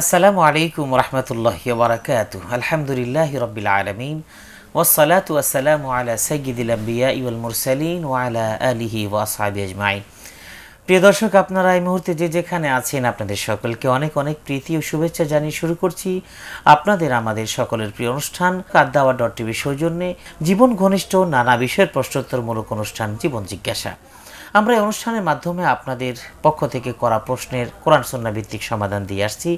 আসসালামু আলাইকুম রহমতুল্লাহ বারাকাতু আলহামদুলিল্লাহ রবিল আলমিন। ওসালাত ওয়াসালামু আলা সৈয়দুল আম্বিয়া ইউল মুরসালিন ওয়ালা আলিহি ওয়াসাবি আজমাইন। প্রিয় দর্শক, আপনারা এই মুহূর্তে যে যেখানে আছেন, আপনাদের সকলকে অনেক অনেক প্রীতি ও শুভেচ্ছা জানিয়ে শুরু করছি আপনাদের, আমাদের সকলের প্রিয় অনুষ্ঠান কাদ্দাওয়া ডট টিভি সৌজন্যে। জীবন ঘনিষ্ঠ নানা বিষয়ের প্রশ্নোত্তরমূলক অনুষ্ঠান জীবন জিজ্ঞাসা। আমরা এই অনুষ্ঠানের মাধ্যমে আপনাদের পক্ষ থেকে করা প্রশ্নের কোরআন সন্না ভিত্তিক সমাধান দিয়ে আসছি।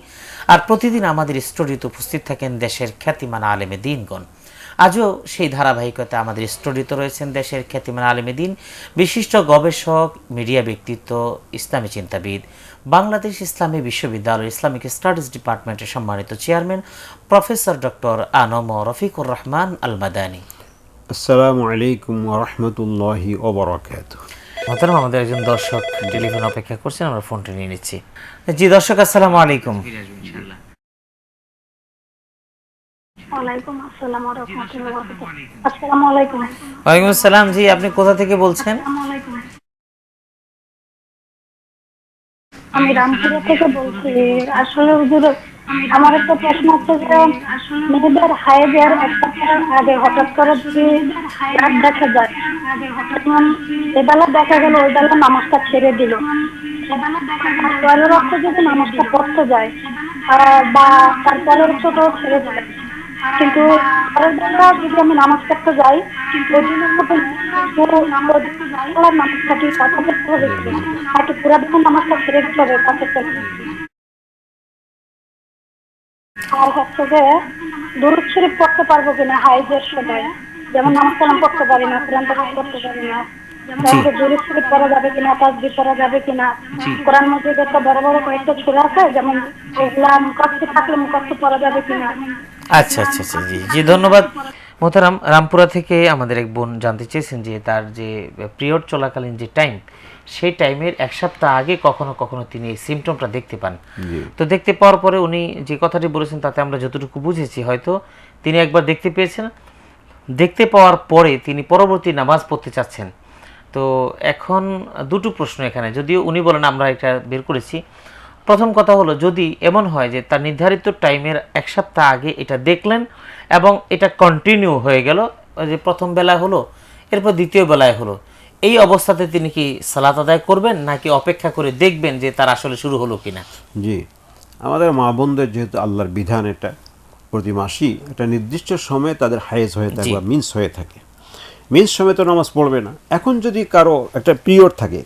আর প্রতিদিন আমাদের স্টুডিওতে উপস্থিত থাকেন দেশের খ্যাতিমান আলেমে দিনগণ। আজও সেই ধারাবাহিকতা আমাদের স্টুডিওতে রয়েছেন দেশের খ্যাতিমান আলেমে দিন, বিশিষ্ট গবেষক, মিডিয়া ব্যক্তিত্ব, ইসলামী চিন্তাবিদ, বাংলাদেশ ইসলামী বিশ্ববিদ্যালয় ইসলামিক স্টাডিজ ডিপার্টমেন্টের সম্মানিত চেয়ারম্যান, প্রফেসর ডক্টর আনম রফিকুর রহমান আল মাদানী আসসালামু আলাইকুম রহমতুল্লাহি ওবরাকাত মোহতারাম আমাদের একজন দর্শক টেলিফোন অপেক্ষা করছেন আমরা ফোনটা নিয়ে নিচ্ছি। জি দর্শক আসসালামু আলাইকুম। ওয়ালাইকুম আসসালাম জি আপনি কোথা থেকে বলছেন? আমি রামপুরা থেকে বলছি। আসলে হুজুর আমার একটা প্রশ্ন হচ্ছে যে মেয়েদের হায়েজের এক সপ্তাহ আগে হঠাৎ করে যদি দেখা যায়? এবেলা দেখা গেল ওই বেলা নামাজটা ছেড়ে দিল। পরের অর্থে যদি নামাজটা পড়তে যায় বা তারপরের অর্থটাও ছেড়ে যায় কিন্তু পরের বেলা যদি আমি নামাজ পড়তে যাই ওই দিনের মতো পুরো নামাজ নামাজটা কি কথা বলতে হবে। কি? নাকি পুরা দিনের নামাজটা ছেড়ে দিতে হবে কথা আর হচ্ছে যে দুরুদ শরীফ পড়তে পারব কিনা হাইজের সময়? যেমন নামাজ কালাম পড়তে পারি না কোরআন পড়তে পারি না। তারপরে দুরুদ শরীফ পড়া যাবে কিনা তাসবি পড়া যাবে কিনা। কোরআন মসজিদ একটা বড় বড় কয়েকটা ছোড়া আছে যেমন ওগুলা মুখস্থ থাকলে মুখস্থ পড়া যাবে কিনা। আচ্ছা আচ্ছা আচ্ছা জি জি ধন্যবাদ। মোহতারাম রামপুরা থেকে আমাদের এক বোন জানতে চেয়েছেন যে তার যে পিরিয়ড চলাকালীন যে টাইম সেই টাইমের এক সপ্তাহ আগে কখনো কখনো তিনি এই সিমটমটা দেখতে পান। তো দেখতে পাওয়ার পরে উনি যে কথাটি বলেছেন তাতে আমরা যতটুকু বুঝেছি হয়তো তিনি একবার দেখতে পেয়েছেন। দেখতে পাওয়ার পরে তিনি পরবর্তী নামাজ পড়তে চাচ্ছেন। তো এখন দুটো প্রশ্ন এখানে। যদিও উনি বলেন, আমরা এটা বের করেছি। প্রথম কথা হলো, যদি এমন হয় যে তার নির্ধারিত টাইমের এক সপ্তাহ আগে এটা দেখলেন এবং এটা কন্টিনিউ হয়ে গেল যে প্রথম বেলা হলো, এরপর দ্বিতীয় বেলায় হলো, এই অবস্থাতে তিনি কি সালাত আদায় করবেন নাকি অপেক্ষা করে দেখবেন যে তার আসলে শুরু হলো কিনা? জি। আমাদের মা বোনদের যেহেতু আল্লাহর বিধান এটা প্রতি মাসই একটা নির্দিষ্ট সময়ে তাদের হায়েজ হয়ে থাকে বা মিন্স হয়ে থাকে। মিন্স সময় তো নামাজ পড়বে না। এখন যদি কারও একটা পিরিয়ড থাকে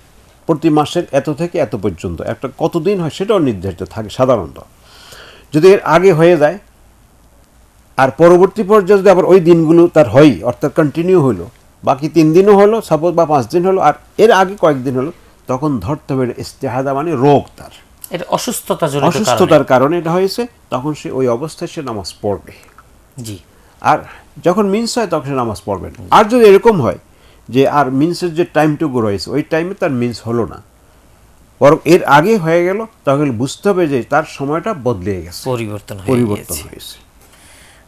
প্রতি মাসের এত থেকে এত পর্যন্ত একটা কতদিন হয় সেটাও নির্ধারিত থাকে সাধারণত। যদি এর আগে হয়ে যায় আর পরবর্তী পর্যায়ে যদি আবার ওই দিনগুলো তার হয় অর্থাৎ কন্টিনিউ হলো বাকি তিন দিনও হলো সাপোজ বা পাঁচ দিন হলো আর এর আগে কয়েকদিন হলো তখন ধরতে হবে ইস্তেহাদা মানে রোগ তার। এটা অসুস্থতা অসুস্থতার কারণে এটা হয়েছে তখন সে ওই অবস্থায় সে নামাজ পড়বে। জি। আর যখন মিন্স হয় তখন সে নামাজ পড়বে না। আর যদি এরকম হয় যে আর মিন্সের যে টাইমটুকু রয়েছে ওই টাইমে তার মিন্স হলো না। বরং এর আগে হয়ে গেল তখন বুঝতে হবে যে তার সময়টা বদলে গেছে। পরিবর্তন পরিবর্তন হয়েছে।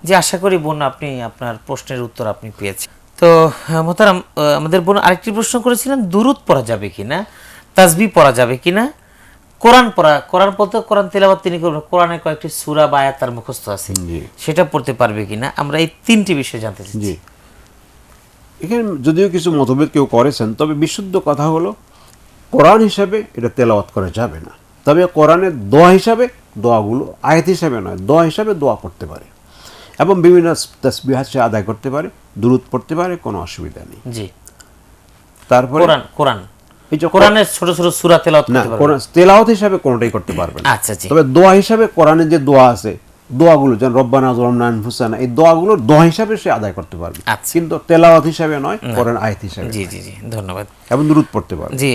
যে আশা করি বোন আপনি আপনার প্রশ্নের উত্তর আপনি পেয়েছেন। তো আহ, আমাদের বোন আরেকটি প্রশ্ন করেছিলেন দুরুদ পড়া যাবে কিনা তাজবি পড়া যাবে কিনা কোরআন পড়া কোরআন পড়তে কোরআন তেলাবাদ তিনি করবেন কোরআনে কয়েকটি সূরা বা আয়াত তার মুখস্থ আছে। সেটা পড়তে পারবে কিনা আমরা এই তিনটি বিষয় জানতে জি। এখানে যদিও কিছু মতভেদ কেউ করেছেন তবে বিশুদ্ধ কথা হলো কোরআন হিসাবে এটা তেলাওয়াত করা যাবে না। তবে কোরআনের দোয়া হিসাবে দোয়াগুলো আয়াত হিসাবে নয় দোয়া হিসাবে দোয়া করতে পারে। এবং বিভিন্ন তসবিহাত সে আদায় করতে পারে দূরত পড়তে পারে কোনো অসুবিধা নেই। জি। তারপরে কোরআন কোরআন। কোরআনের ছোট ছোট সূরা তেলাওয়াত করতে পারবে তেলাওয়াত হিসাবে কোনটাই করতে পারবে না। আচ্ছা জি তবে দোয়া হিসাবে কোরআনের যে দোয়া আছে দোয়াগুলো যেমন রব্বানা জলমনা হুসানা এই দোয়াগুলো দোয়া হিসাবে সে আদায় করতে পারবে। আচ্ছা। কিন্তু তেলাওয়াত হিসাবে নয় কোরআন আয়াত হিসাবে জি জি জি ধন্যবাদ। এবং দূরত পড়তে পারবে। জি।